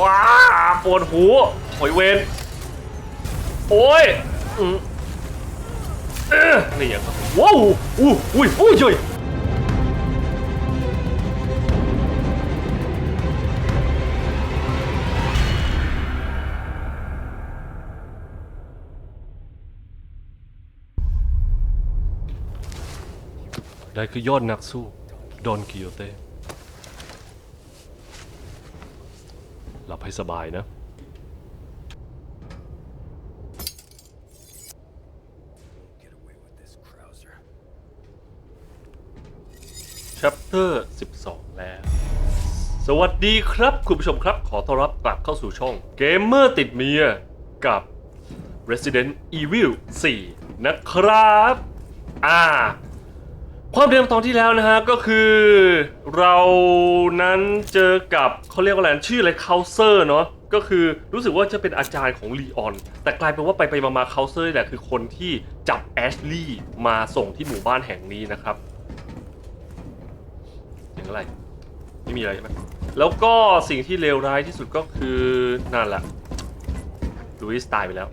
ว้าปวดหูโอยเวนโอ้ยอืมเอ๊ะนี่ยังว้าวอู้อุ้ยอุ้ยช่วยได้คือยอดนักสู้ ดอนกิโยเต้ หลับให้สบายนะ Get away with this, Krauser. chapter 12 แล้ว สวัสดีครับ คุณผู้ชมครับขอต้อนรับกลับเข้าสู่ช่อง Gamer ติดเมียกับ Resident Evil 4 นะครับ อ่า ความเดิมตอนที่แล้วนะฮะก็คือเรานั้นเจอกับเขาเรียกว่าอะไรชื่ออะไรเคาเซอร์เนาะก็คือรู้สึกว่าจะเป็นอาจารย์ของลีออน แต่กลายเป็นว่าไปไปมาๆเคาเซอร์แหละคือคนที่จับแอชลี่มาส่งที่หมู่บ้านแห่งนี้นะครับเสียงไรไม่มีอะไรใช่ไหมแล้วก็สิ่งที่เลวร้ายที่สุดก็คือนั่นแหละลุยส์ตายไปแล้ว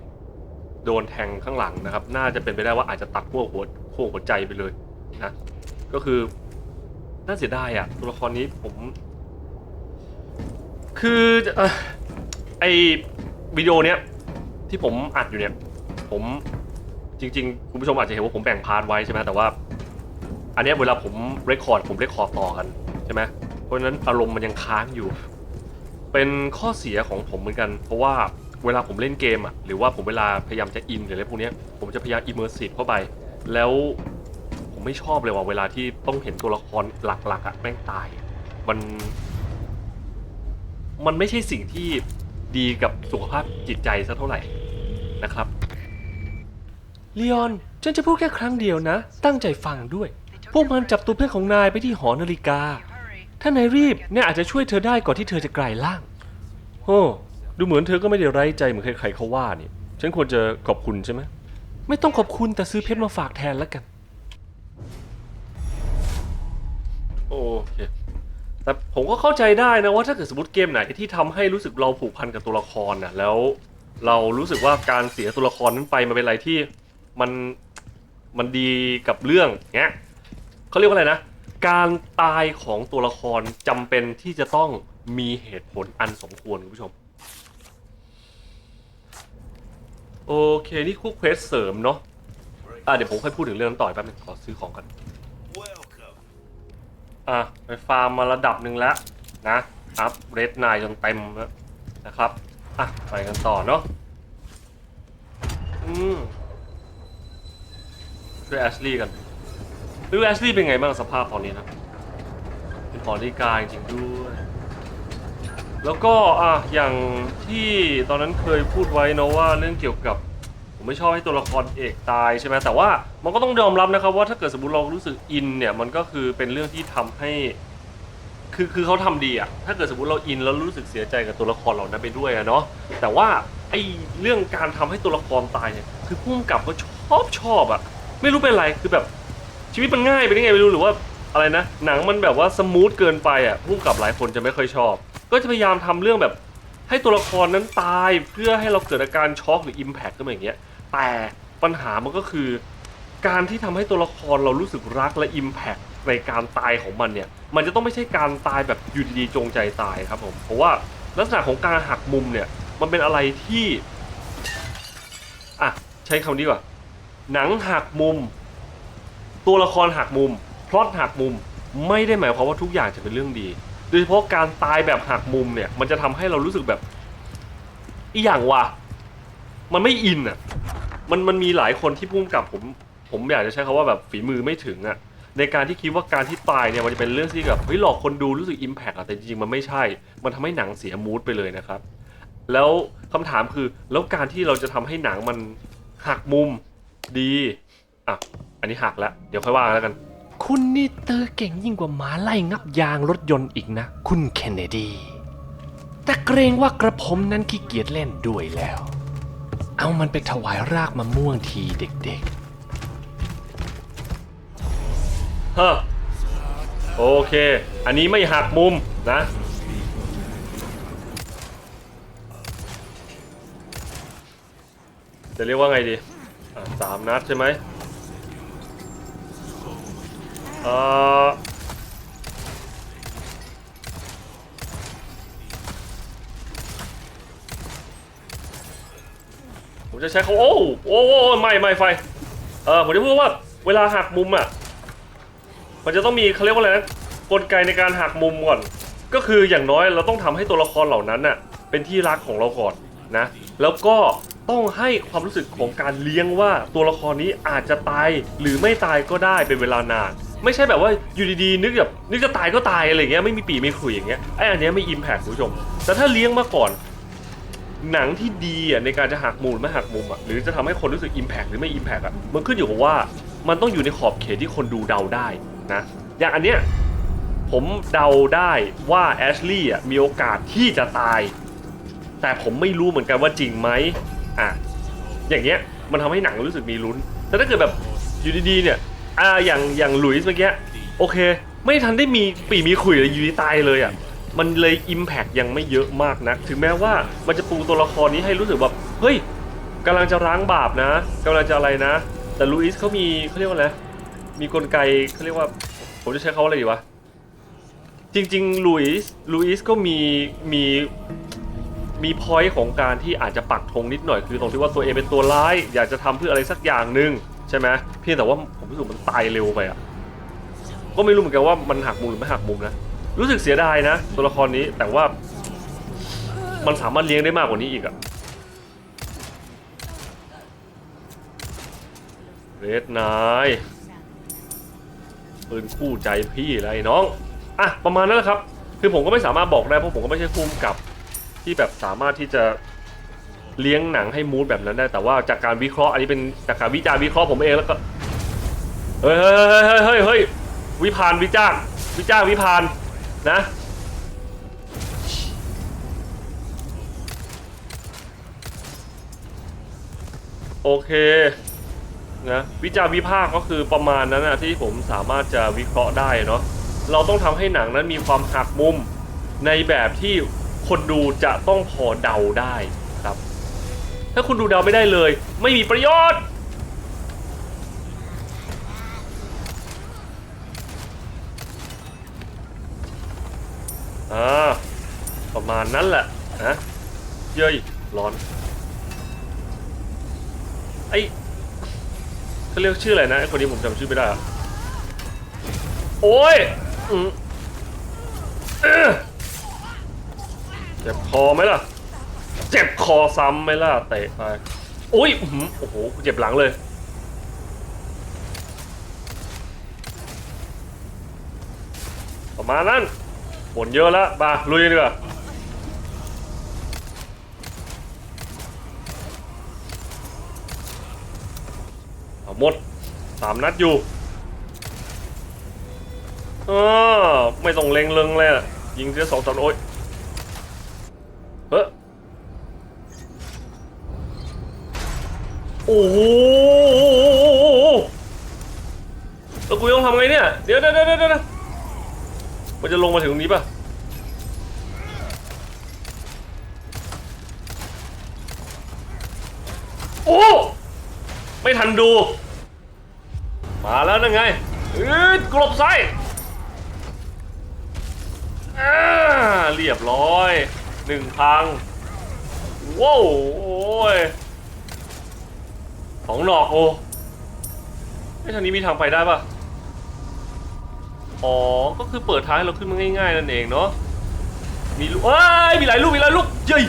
โดนแทงข้างหลังนะครับ น่าจะเป็นไปได้ว่าอาจจะตัดขั้วหัวขั้วหัวใจไปเลยนะ ก็คือน่าเสียดายอะตัวละครนี้ผม คืออไอวิดีโอเนี้ยที่ผมอัดอยู่เนี่ย ผมจริง ๆ คุณผู้ชมอาจจะเห็นว่าผมแบ่งพาร์ทไว้ใช่ไหมแต่ว่า อันเนี้ยเวลาผมเรคคอร์ดผมเรคคอร์ดต่อกันใช่ไหมเพราะฉะนั้นอารมณ์มันยังค้างอยู่ เป็นข้อเสียของผมเหมือนกัน เพราะว่าเวลาผมเล่นเกมอะหรือว่าผมเวลาพยายามจะอินหรืออะไรพวกเนี้ยผมจะพยายามอิมเมอร์ซีฟเข้าไป แล้ว ผมไม่ชอบเลยว่าเวลาที่ต้องเห็นตัวละครหลักๆอะแม่งตาย มัน มันไม่ใช่สิ่งที่ดีกับสุขภาพจิตใจสักเท่าไหร่นะครับลีออนฉันจะพูดแค่ครั้งเดียวนะ ตั้งใจฟังด้วย พวกมันจับตัวเพื่อนของนายไปที่หอนาฬิกา ถ้านายรีบเนี่ยอาจจะช่วยเธอได้ก่อนที่เธอจะกลายร่างโอ้ดูเหมือนเธอก็ไม่ได้ไร้ใจเหมือนใครๆเขาว่านี่ ฉันควรจะขอบคุณใช่ไหมไม่ต้องขอบคุณแต่ซื้อเพชรมาฝากแทนแล้วกัน โอเค แต่ผมก็เข้าใจได้นะว่าถ้าเกิดสมมติเกมไหนที่ทำให้รู้สึกเราผูกพันกับตัวละครน่ะแล้วเรารู้สึกว่าการเสียตัวละครนั้นไปมันเป็นอะไรที่มันมันดีกับเรื่องเงี้ยเขาเรียกว่าอะไรนะ การตายของตัวละครจำเป็นที่จะต้องมีเหตุผลอันสมควรคุณผู้ชม โอเค นี่คู่เควสเสริมเนาะอะเดี๋ยวผมค่อยพูดถึงเรื่องนั้นต่อแป๊บนึงขอซื้อของกัน อะไปฟาร์มมาระดับหนึ่งแล้วนะอัพเรดไนจนเต็มแล้วนะครับอะไปกันต่อเนาะอืมช่วยแอชลี่กันดูแอชลี่เป็นไงบ้างสภาพตอนนี้นะเป็นพอดีกาจริงด้วย แล้วก็อะอย่างที่ตอนนั้นเคยพูดไว้เนอะว่าเรื่องเกี่ยวกับ ผมไม่ชอบให้ตัวละครเอกตายใช่ไหมแต่ว่ามันก็ต้องยอมรับนะครับว่าถ้าเกิดสมมติเรารู้สึกอินเนี่ยมันก็คือเป็นเรื่องที่ทำให้ คือคือเขาทำดีอะถ้าเกิดสมมติเราอินแล้วรู้สึกเสียใจกับตัวละครเหล่านั้นไปด้วยอะเนาะแต่ว่าไอเรื่องการทำให้ตัวละครตายเนี่ยคือพุ่มกับก็ชอบชอบอะไม่รู้เป็นไรคือแบบชีวิตมันง่ายไปได้ไงไม่รู้หรือว่าอะไรนะหนังมันแบบว่าสมูทเกินไปอะพุ่มกับหลายคนจะไม่ค่อยชอบ ก็จะพยายามทำเรื่องแบบให้ตัวละครนั้นตายเพื่อให้เราเกิดอาการช็อกหรืออิมแพคขึ้นมาอย่างเงี้ย แต่ปัญหามันก็คือ การที่ทำให้ตัวละครเรารู้สึกรักและอิมแพคในการตายของมันเนี่ย มันจะต้องไม่ใช่การตายแบบอยู่ดีๆจงใจตายครับผมเพราะว่าลักษณะของการหักมุมเนี่ย มันเป็นอะไรที่อะใช้คำนี้ก่อนหนังหักมุม ตัวละครหักมุมพล็อตหักมุมไม่ได้หมายความว่าทุกอย่างจะเป็นเรื่องดี โดยเฉพาะการตายแบบหักมุมเนี่ย มันจะทำให้เรารู้สึกแบบอีอย่างว่ะ มันไม่อินอะ มันมันมีหลายคนที่พุ่มกับผม ผมอยากจะใช้คำว่าแบบฝีมือไม่ถึงอะ ในการที่คิดว่าการที่ตายเนี่ยมันจะเป็นเรื่องที่แบบเฮ้ยหลอกคนดูรู้สึกอิมแพกอะแต่จริงๆมันไม่ใช่ มันทำให้หนังเสียมูดไปเลยนะครับ แล้วคำถามคือแล้วการที่เราจะทำให้หนังมันหักมุมดีอะอันนี้หักแล้วเดี๋ยวค่อยว่ากันแล้วกัน คุณนี่เตอเก่งยิ่งกว่าหมาไล่งับยางรถยนต์อีกนะ คุณเคนเนดีแต่เกรงว่ากระผมนั้นขี้เกียจเล่นด้วยแล้ว เอามันไปถวายรากมะม่วงทีเด็กๆฮะโอเค อันนี้ไม่หักมุมนะ จะเรียกว่าไงดีสามนัดใช่ไหมเอ่อ จะใช้เขาโอ้โอ้โอ้ไม่ไม่ไฟเออผมจะพูดว่าเวลาหักมุมอะมันจะต้องมีเขาเรียกว่าอะไรนะกลไกในการหักมุมก่อน ก็คืออย่างน้อยเราต้องทำให้ตัวละครเหล่านั้นน่ะเป็นที่รักของเราก่อนนะแล้วก็ต้องให้ความรู้สึกของการเลี้ยงว่าตัวละครนี้อาจจะตายหรือไม่ตายก็ได้เป็นเวลานาน ไม่ใช่แบบว่าอยู่ดีๆนึกแบบนึกจะตายก็ตายอะไรเงี้ยไม่มีปีไม่ขลุยอย่างเงี้ยไอ้อันเนี้ยไม่อิมแพคคุณผู้ชมแต่ถ้าเลี้ยงมาก่อน หนังที่ดีอะในการจะหักมุมหรือไม่หักมุมอะหรือจะทำให้คนรู้สึกอิมแพคหรือไม่อิมแพคอะมันขึ้นอยู่กับว่ามันต้องอยู่ในขอบเขตที่คนดูเดาได้นะอย่างอันเนี้ยผมเดาได้ว่าแอชลี่อะมีโอกาสที่จะตาย แต่ผมไม่รู้เหมือนกันว่าจริงไหมอะอย่างเงี้ยมันทำให้หนังรู้สึกมีลุ้น แต่ถ้าเกิดแบบอยู่ดีๆเนี่ยอ่าอย่างอย่างหลุยส์เมื่อกี้โอเค ไม่ทันได้มีปีมีขุยเลยอยู่ดีตายเลยอะ มันเลย Impact ยังไม่เยอะมากนะถึงแม้ว่ามันจะปูตัวละครนี้ให้รู้สึกแบบเฮ้ยกำลังจะร้างบาปนะกำลังจะอะไรนะ แต่ลูอิสเขามีเขาเรียกว่าอะไรมีกลไกเขาเรียกว่า ผมจะใช้เขาว่าอะไรดีวะจริงๆลูอิสลูอิสก็มีมีมีพอยต์ของการที่อาจจะปักธงนิดหน่อยคือตรงที่ว่าตัวเองเป็นตัวร้าย อยากจะทำเพื่ออะไรสักอย่างหนึ่งใช่ไหมเพียงแต่ว่าผมรู้สึกมันตายเร็วไปอะก็ไม่รู้เหมือนกันว่ามันหักมุมหรือไม่หักมุมนะ รู้สึกเสียดายนะ ตัวละครนี้แต่ว่า มันสามารถเลี้ยงได้มากกว่านี้อีกอะเรดนายปืนคู่ใจพี่ไรน้องอะประมาณนั้นแหละครับ คือผมก็ไม่สามารถบอกได้เพราะผมก็ไม่ใช่ภูมิกับที่แบบสามารถที่จะเลี้ยงหนังให้มูดแบบนั้นได้ แต่ว่าจากการวิเคราะห์อันนี้เป็นจากการวิจารณ์วิเคราะห์ผมเองแล้วก็เฮ้ยเฮ้ยเฮ้ยเฮ้ยเฮ้ยวิพานวิจารณ์วิจารณ์วิพาน นะ โอเคนะวิจารวิพาก็คือประมาณนั้นนะที่ผมสามารถจะวิเคราะห์ได้เนาะเราต้องทำให้หนังนั้นมีความหักมุมในแบบที่คนดูจะต้องพอเดาได้ครับ ถ้าคุณดูเดาไม่ได้เลย ไม่มีประโยชน์ อ่าประมาณนั้นแหละนะเย้ยร้อนไอเขาเรียกชื่ออะไรนะไอคนนี้ผมจำชื่อไม่ได้โอ้ยอืเจ็บคอไหมล่ะ เจ็บคอซ้ำไหมล่ะเตะไปโอ้ยอือโอ้โหเจ็บหลังเลยประมาณนั้น ฝนเยอะแล้วมาลุยดีกว่าเอาหมดสามนัดอยู่เออไม่ต้องเล็งเล็งเลยอะยิงเสียสองสามโอ้ยเฮ้ยโอ้โหแล้วกูต้องทำไงเนี่ย เดี๋ยวเดี๋ยวเดี๋ยวเดี๋ยว มันจะลงมาถึงตรงนี้ป่ะโอ้ไม่ทันดู มาแล้วนั่นไงเอ้ยกลบซ้ายอ่าเรียบร้อยหนึ่งพังว้าวโอ้ยสองดอกโอ้ไอ้ทางนี้มีทางไปได้ป่ะ อ๋อ ก็คือเปิดท้ายให้เราขึ้นมาง่ายๆนั่นเองเนาะ มีลูกเอ้ยมีหลายลูก มีหลายลูกเย้ย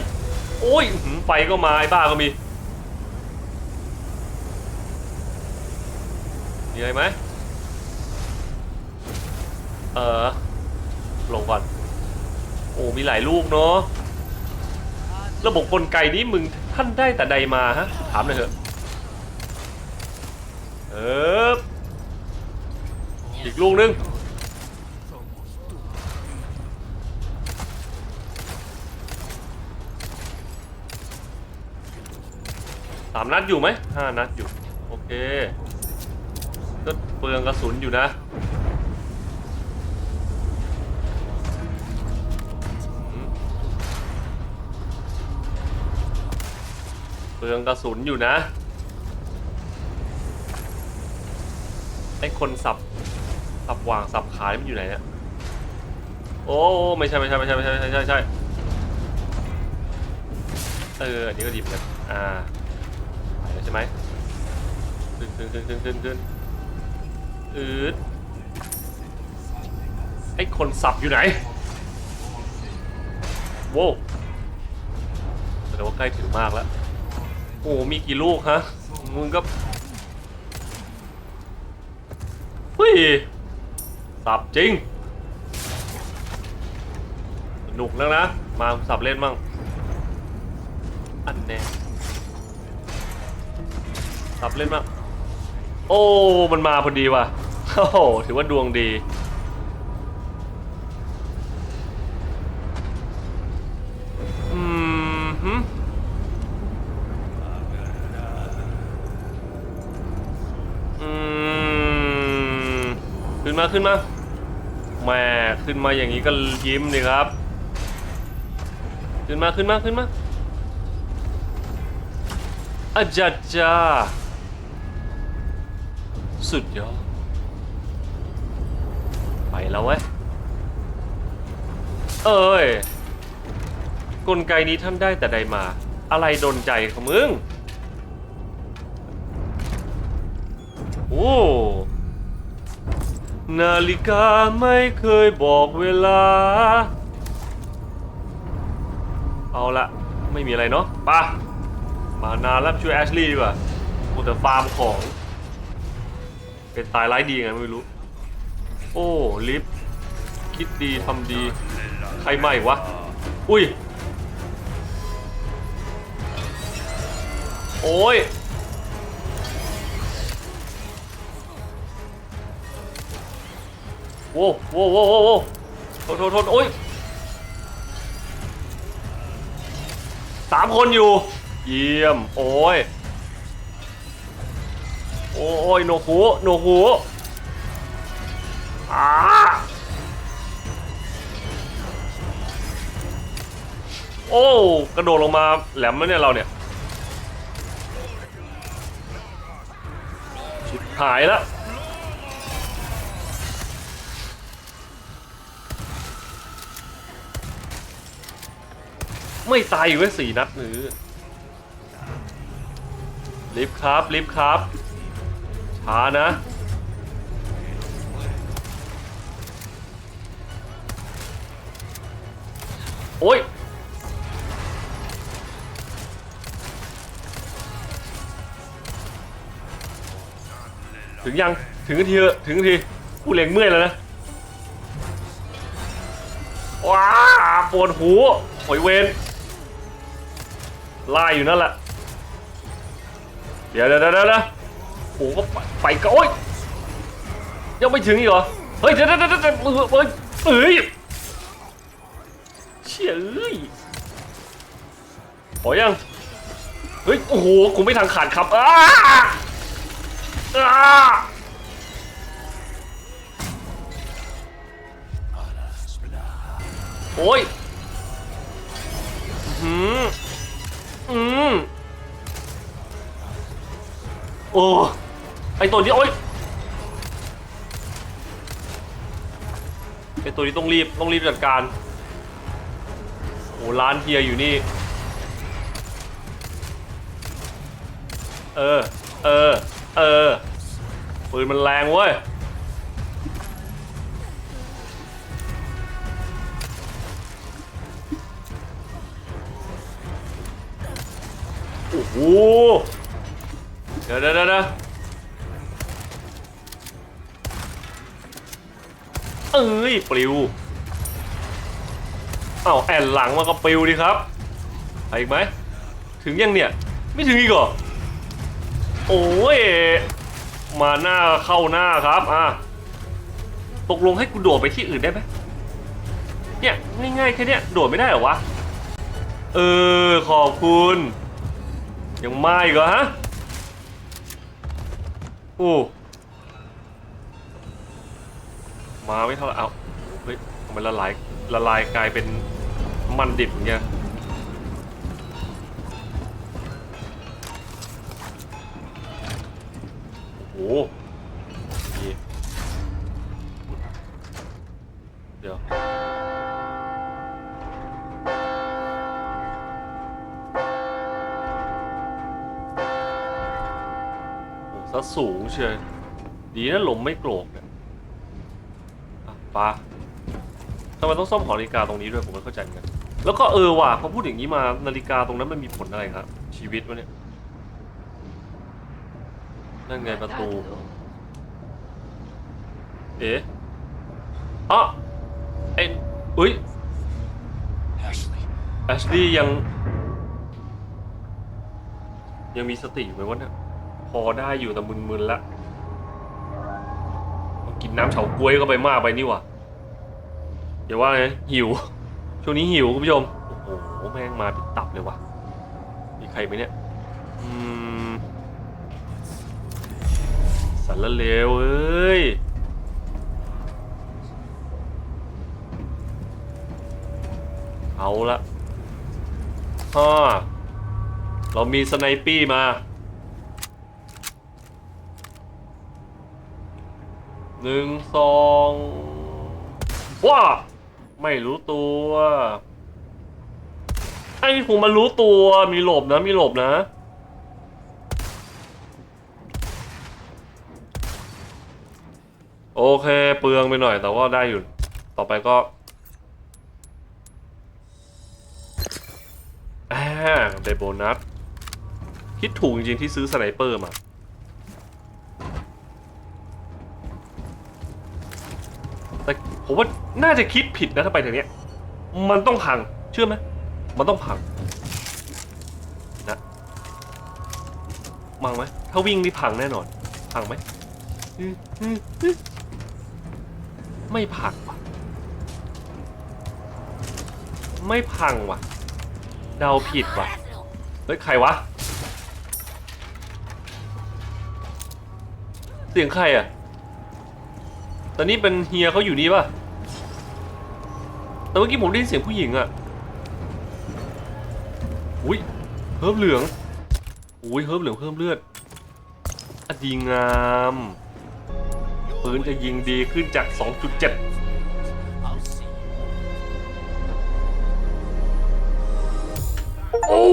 โอ้ยไฟก็มาไอ้บ้าก็มี มีอะไรไหมเออลงก่อน โอ้ มีหลายลูกเนาะ ระบบกลไกนี้มึงท่านได้แต่ใดมาฮะ ถามหน่อยเถอะ เอออีกลูกนึง สามนัดอยู่ไหมห้านัดอยู่ โอเคก็เปลืองกระสุนอยู่นะเปลืองกระสุนอยู่นะไอ้คนสับสับวางสับขายมันอยู่ไหนเนี่ยโอ้ไม่ใช่ไม่ใช่ไม่ใช่ไม่ใช่ไม่ใช่ใช่เอออันนี้ก็ดีเหมือนกันอ่า ใช่ไหมขึ้นขึ้นขึ้นขึ้นขึ้นขึ้นอืดไอ้คนสับอยู่ไหนโว้แสดงว่าใกล้ถึงมากแล้ว โอ้มีกี่ลูกฮะ มึงก็เฮ้ยสับจริง สนุกแล้วนะ มาสับเล่นมั่งอันแน่ สับเล่นมั่งโอ้ มันมาพอดีว่ะ โอ้โห ถือว่าดวงดี อืมฮึอืม ขึ้นมาขึ้นมาแหม่ขึ้นมาอย่างนี้ก็ยิ้มเลยครับ ขึ้นมาขึ้นมาขึ้นมาอาจารย์จ้า สุดยอดไปแล้วเว้ย เอ้ย กลไกนี้ท่านได้แต่ใดมา อะไรดนใจของมึง โอ้นาฬิกาไม่เคยบอกเวลา เอาละไม่มีอะไรเนาะไป่ะ มานานแล้วช่วยแอชลีย์ดีกว่ากูแต่ฟาร์มของ เป็นตายร้ายดีไงไม่รู้ โอ้ลิฟคิดดีทำดี ใครใหม่วะ อุ้ย โอ้ยโว้โว้โว้โว้โว้โทษโทษโทษโอ้ยสามคนอยู่ เยี่ยม โอ้ย โอ้ยโนหูโนหูอาโอ้กระโดดลงมาแหลมแล้วเนี่ยเราเนี่ย ชิบหายแล้วไม่ตายอยู่แค่สี่นัดนือลิฟต์ครับลิฟต์ครับ ช้านะโอ้ยถึงยัง ถึงทีเถอะถึงทีกูเล็งเมื่อยแล้วนะว้าปวดหูหอยเวนไล่อยู่นั่นแหละ เดี๋ยวเดี๋ยวเดี๋ยวเดี๋ยว ก็ไปก็โอ้ยยังไม่ถึงอีกเหรอ เฮ้ยเดี๋ยวเดี๋ยวเดี๋ยวเฮ้ยเฮ้ยเชี่ยเอ้ยพอยัง เฮ้ย โอ้โหกูไม่ทางขาดครับอ้าอ้าโอ้ยอืมอืมโอ้ ไอตัวนี้โอ้ยไอตัวนี้ต้องรีบต้องรีบจัดการโอ้ร้านเฮียอยู่นี่ เออ เออ เออปืนมันแรงเว้ยโอ้โหเดี๋ยวเดี๋ยวเดี๋ยว เอ้ยปลิวเอ้าแอนหลังมาก็ปลิวดิครับไปอีกไหมถึงยังเนี่ย ไม่ถึงอีกเหรอโอ้ยมาหน้าเข้าหน้าครับอะตกลงให้กูโดดไปที่อื่นได้ไหมเนี่ยง่ายๆแค่เนี้ยโดดไม่ได้เหรอวะเออขอบคุณ ยังไม่อีกเหรอฮะโอ้ มาไม่เท่าไหร่เอาเฮ้ยมันละลายละลายกลายเป็นมันดิบเงี้ยโอ้โหเดี๋ยวซะสูงเชียดีนะลมไม่โกรกเนี่ อะทำไมต้องซ่อมหอนาฬิกาตรงนี้ด้วยผมไม่เข้าใจเหมือนกันแล้วก็เออว่ะพอพูดอย่างนี้มานาฬิกาตรงนั้นมันมีผลอะไรครับ ชีวิตวะเนี่ยนั่นไงประตู เอ๊ะอะเอ็นอุ้ยแอชลี่ยัง ยังมีสติอยู่ไหมวะเนี่ยพอได้อยู่แต่มึนๆละ กินน้ำเฉาก๊วยเข้าไปมากไปนี่ว่ะอย่าว่าไงหิว ช่วงนี้หิวคุณผู้ชม โอ้โหแม่งมาเป็นตับเลยว่ะ มีใครไหมเนี่ยอืมสันละเลวเอ้ยเอาละฮ่าเรามีสไนปี้มา หนึ่งสองว้าไม่รู้ตัวไอ้ผมมารู้ตัวมีหลบนะ มีหลบนะ โอเค เปลืองไปหน่อยแต่ว่าได้อยู่ ต่อไปก็อ่าได้โบนัส คิดถูกจริงๆที่ซื้อสไนเปอร์มา แต่ผมว่าน่าจะคิดผิดนะถ้าไปทางเนี้ย มันต้องพัง เชื่อไหมมันต้องพังนะมังไหมถ้าวิ่งนี่พังแน่นอน พังไหมไม่พังว่ะ ไม่พังว่ะ เดาผิดว่ะ เฮ้ยใครวะ เสียงใครอะ ตอนนี้เป็นเฮียเขาอยู่นี่ป่ะ แต่เมื่อกี้ผมได้ยินเสียงผู้หญิงอะอุ้ยเฮิร์บเหลือง อุ้ยเฮิร์บเหลืองเพิ่มเลือดอดีงามปืนจะยิงดีขึ้นจาก 2.7โอ้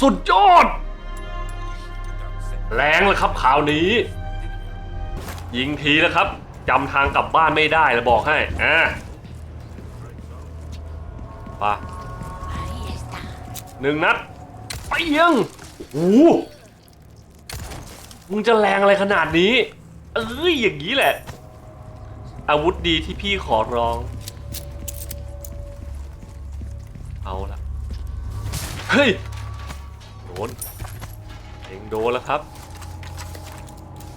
สุดยอด แรงเลยครับข่าวนี้ ยิงทีนะครับ จำทางกลับบ้านไม่ได้แล้วบอกให้อะไปะหนึ่งนัดไปยังโอ้โหมึงจะแรงอะไรขนาดนี้ เอ้ยอย่างนี้แหละ อาวุธดีที่พี่ขอร้อง เอาละเฮ้ยโดนเองโดนแล้วครับ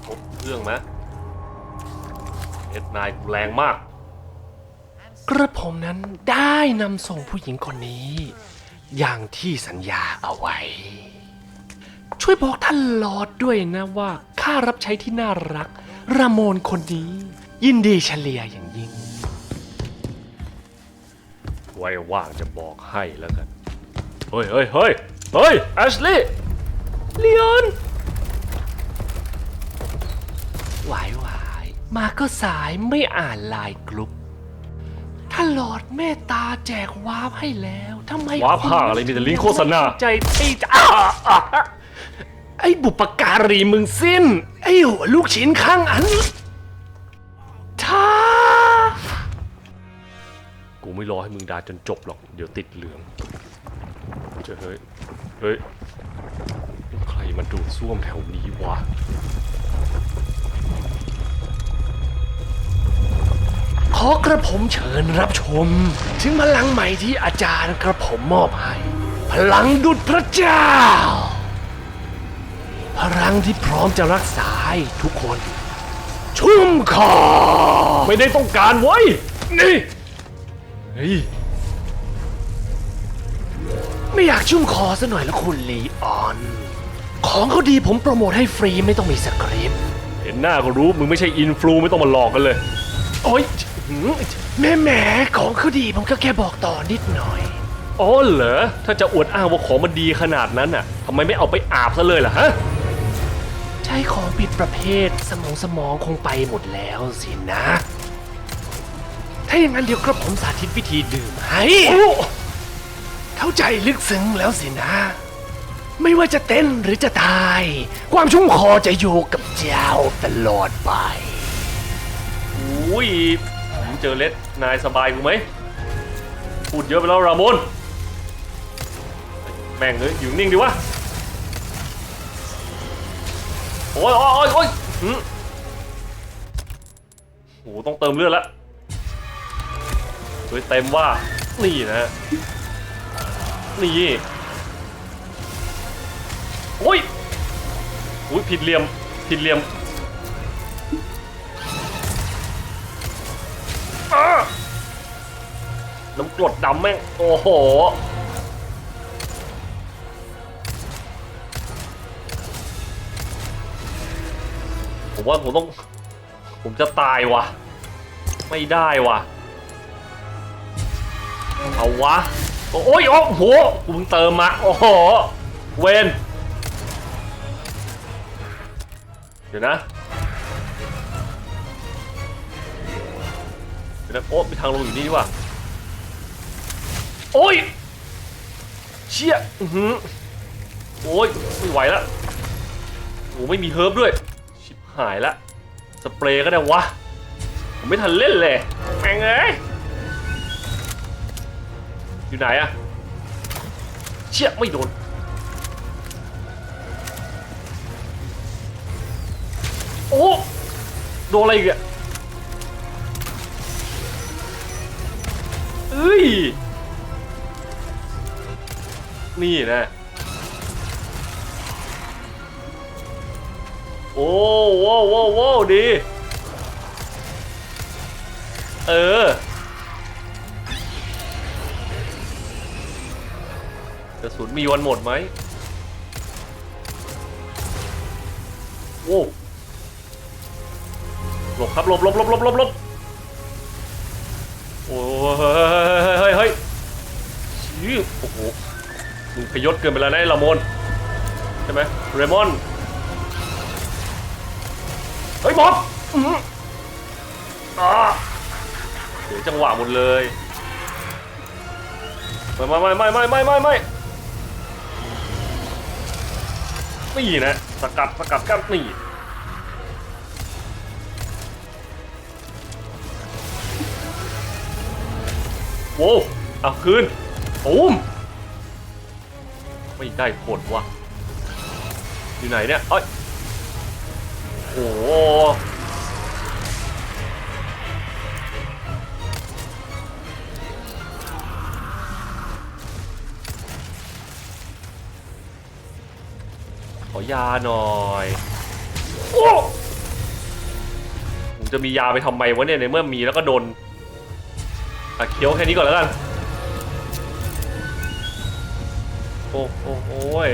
ครบเครื่องไหม เอ็ดนายกูแรงมาก กระผมนั้นได้นำส่งผู้หญิงคนนี้ อย่างที่สัญญาเอาไว้ ช่วยบอกท่านลอร์ดด้วยนะว่าข้ารับใช้ที่น่ารัก ระโมนคนนี้ ยินดีเฉลียอย่างยิ่ง ไว้ว่างจะบอกให้แล้วกัน เฮ้ยเฮ้ยเฮ้ยเฮ้ยแอชลีย์เลียนหวายวาย มาก็สายไม่อ่านไลายกลุ่มท่านลอร์ดเมตตาแจกวาร์ปให้แล้วทำไมวาร์ปคุณห่าอะไรมีแต่ลิงก์โฆษณา ใจที่จะอ้าอะไอ้บุปการีมึงสิ้น ไอ้หัวลูกชิ้นข้างอันท่ากูไม่รอให้มึงด่าจนจบหรอก เดี๋ยวติดเหลือง เจะเฮ้ย เฮ้ย ใครมาดูดซ่วมแถวนี้วะ ขอกระผมเชิญรับชม ถึงพลังใหม่ที่อาจารย์กระผมมอบให้ พลังดุจพระเจ้า พลังที่พร้อมจะรักษาให้ทุกคน ชุ่มคอไม่ได้ต้องการไว้ยนี่เฮ้ยไม่อยากชุ่มคอซะหน่อยละคุณลีออน ของเขาดีผมโปรโมทให้ฟรีไม่ต้องมีสคริปต์ เห็นหน้าก็รู้มึงไม่ใช่อินฟลูไม่ต้องมาหลอกกันเลย โอ๊ย แม่แหมของเขาดีผมก็แค่บอกต่อนิดหน่อย อ๋อเหรอ ถ้าจะอวดอ้างว่าของมันดีขนาดนั้นน่ะทำไมไม่เอาไปอาบซะเลยล่ะฮะ ใช้ของผิดประเภทสมองสมองคงไปหมดแล้วสินะ ถ้าอย่างนั้นเดี๋ยวกระผมสาธิตวิธีดื่มให้ เข้าใจลึกซึ้งแล้วสินะ ไม่ว่าจะเต้นหรือจะตาย ความชุ่มคอจะอยู่กับเจ้าตลอดไปอุ้ยผม เจอเลสนายสบายกูไหมพูดเยอะไปแล้วรามอนแม่งเลยอยู่นิ่งดีวะโอ้ยโอ้ยโอ้ยโอ้โอ้โหต้องเติมเลือดละเฮ้ยเต็มว่า นี่นะนี่โอ้ยอุ้ยผิดเหลี่ยมผิดเหลี่ยม น้ำกรดดำแม่ง โอ้โห ผมว่าผมต้อง ผมจะตายวะไม่ได้วะเอาวะ โอ้ยโอ้โหกูเพิ่งเติมมา โอ้โห เวนเดี๋ยวนะเดี๋ยวนะโอ้มีทางลงอยู่นี่ดีกว่า โอ้ย เชี่ยอือหือโอ้ย ไม่ไหวแล้วโอ้ไม่มีเฮิร์บด้วย ชิบหายละ สเปรย์ก็ได้วะ ผมไม่ทันเล่นเลยแม่งเอ้ยอยู่ไหนอะเชี่ยไม่โดนโอ้โดนอะไรอีกอะเอ้ย นี่นะ โอ้โว้วโว้วโว้วดี เออกระสุนมีวันหมดไหมโว้หลบครับหลบหลบหลบหลบหลบหลบโอ้เฮ้ยเฮ้ยเฮ้ยชี้โอ้โห มึงพยศเกินไปแล้วนะไอ้ละมนใช่ไหมเรมอนเฮ้ยบอสอื้ออ่าเสียจังหวะหมดเลยไม่ไม่ไม่ไม่ไม่ไม่ไม่ไม่นี่นะสกัดสกัดกันนี่โว้เอาคืนตูม ไม่ได้ผลว่ะอยู่ไหนเนี่ยเอ้ยโอ้โหขอยาหน่อยโอ้ผมจะมียาไปทำไมวะเนี่ยในเมื่อมีแล้วก็โดนอะเคี้ยวแค่นี้ก่อนแล้วกัน โอ้โอ้โอ้ย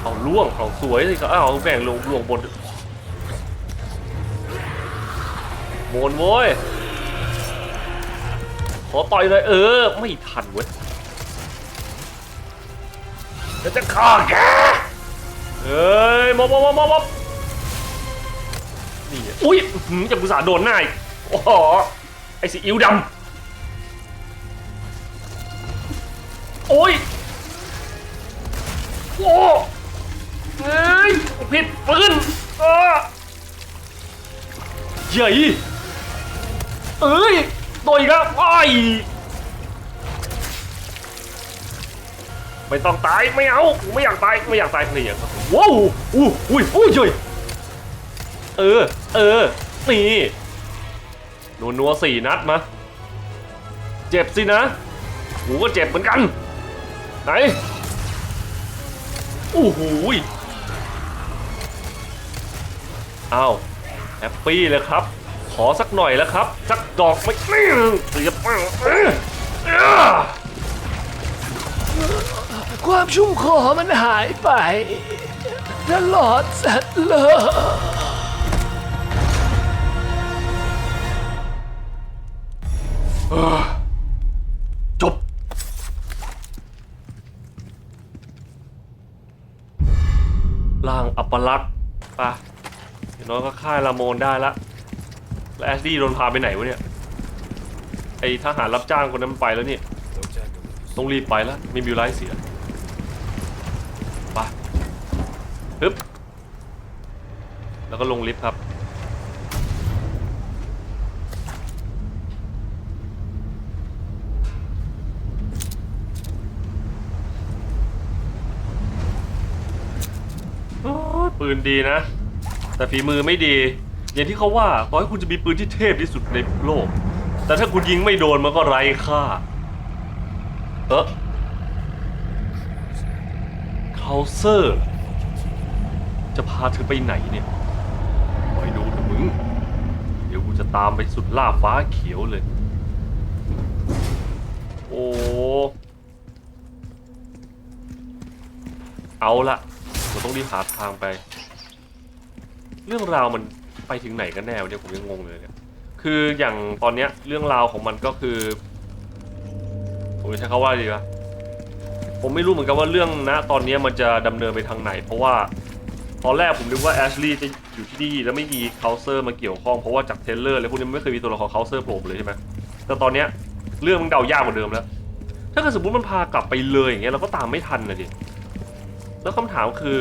เอาล่วงเอาสวยสิครับเอาแบ่งลงลงบนบนโว้ยขอต่อยเลยเออ ไม่ทันเว้ยจะจะฆ่าแกเอ้ยมอบมอบมอบมอบมอบนี่อุ้ยอื้อหือจะบุษาโดนหน้าอีกโอ้โหไอสีอิ้วดำ โอ้ยโอ้เฮ้ยผิดปืนอ้าใหญ่เอ้ยโดนอีกแล้วไอ้ไม่ต้องตายไม่เอาไม่อยากตายไม่อยากตายนี่อย่างครับว้าวอู้อุ้ยอุ้ยเฮ้ยเออ เออ นี่นัวนัวสี่นัดมา เจ็บสินะหูก็เจ็บเหมือนกัน ไหนโอ้โหยอ้าวแฮปปี้เลยครับ ขอสักหน่อยแล้วครับ สักดอกไม่นี่เสียบมากเอ้ยอ้าความชุ่มคอมันหายไปตลอดสัตว์เลยจ ร่างอัปลักษ์ไปะอย่างน้อยก็ฆ่าลาโมนได้ละ แล้วแอสซี่โดนพาไปไหนวะเนี่ย ไอทหารรับจ้างคนนั้นมันไปแล้วนี่ ต้องรีบไปแล้วไม่มีเวลาให้เสียไปฮึบแล้วก็ลงลิฟต์ครับ โอ้ย ปืนดีนะ แต่ฝีมือไม่ดี อย่างที่เขาว่าต่อให้คุณจะมีปืนที่เทพที่สุดในโลก แต่ถ้าคุณยิงไม่โดนมันก็ไร้ค่า เออเคาเซอร์ จะพาเธอไปไหนเนี่ยคอยดูเถอะมึง เดี๋ยวกูจะตามไปสุดล่าฟ้าเขียวเลย โอ้เอาละเราต้องรีบหาทางไป เรื่องราวมันไปถึงไหนกันแน่วะเนี่ยผมยังงงเลยเนี่ยคืออย่างตอนเนี้ยเรื่องราวของมันก็คือ ผมจะใช้คำว่าอะไรดีวะผมไม่รู้เหมือนกันว่าเรื่องนะตอนนี้มันจะดำเนินไปทางไหน เพราะว่าตอนแรกผมนึกว่าแอชลีย์จะอยู่ที่นี่แล้วไม่มีเคาน์เซอร์มาเกี่ยวข้องเพราะว่าจากเทเลอร์แล้วพวกนี้ไม่เคยมีตัวละครเคาน์เซอร์โผล่เลยใช่ไหมแต่ตอนเนี้ยเรื่องมันเดายากกว่าเดิมแล้ว ถ้าเกิดสมมติมันพากลับไปเลยอย่างเงี้ยเราก็ตามไม่ทันนะดิแล้วคำถามคือ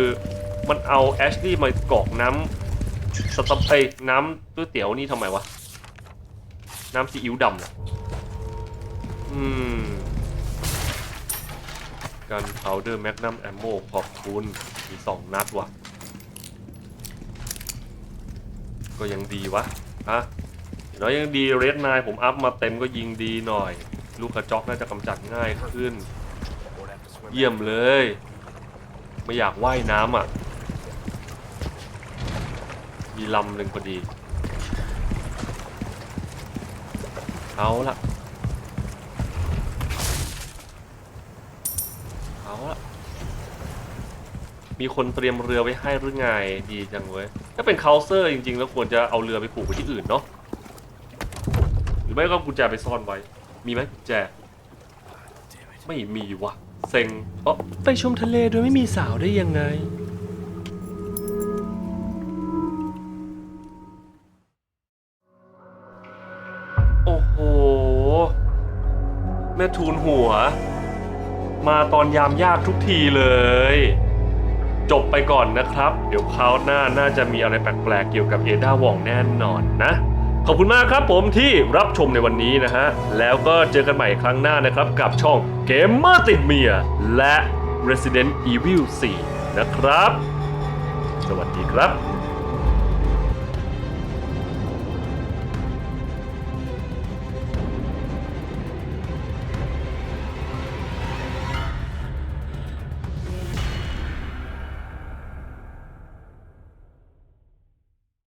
มันเอาแอชลีย์มากรอกน้ำ สต๊อปเอ้ยน้ำก๋วยเตี๋ยวนี่ทำไมวะ น้ำซีอิ๊วดำนี่ยอืมกันพาวเดอร์แมกนัมแอมโมขอบคุณมีสองนัดว่ะ ก็ยังดีวะฮะอย่างน้อยยังดีเรดนายผมอัพมาเต็มก็ยิงดีหน่อย ลูกกระจอกน่าจะกำจัดง่ายขึ้น เยี่ยมเลย ไม่อยากว่ายน้ำอะ มีลำหนึ่งพอดี เอาละเอาละมีคนเตรียมเรือไว้ให้หรือไงดีจังเว้ย ถ้าเป็นเคาน์เซอร์จริงๆ แล้วควรจะเอาเรือไปผูกไว้ที่อื่นเนาะ หรือไม่ก็กุญแจไปซ่อนไว้ มีไหมกุญแจ ไม่มีวะเซ็งเอ๋อไปชมทะเลโดยไม่มีสาวได้ยังไง แม่ทูลหัว มาตอนยามยากทุกทีเลย จบไปก่อนนะครับ เดี๋ยวคราวหน้าน่าจะมีอะไรแปลกๆ เกี่ยวกับเอดาวองแน่นอนนะ ขอบคุณมากครับผมที่รับชมในวันนี้นะฮะ แล้วก็เจอกันใหม่ครั้งหน้านะครับกับช่องเกมเมอร์ติดเมีย และ Resident Evil 4 นะครับ สวัสดีครับ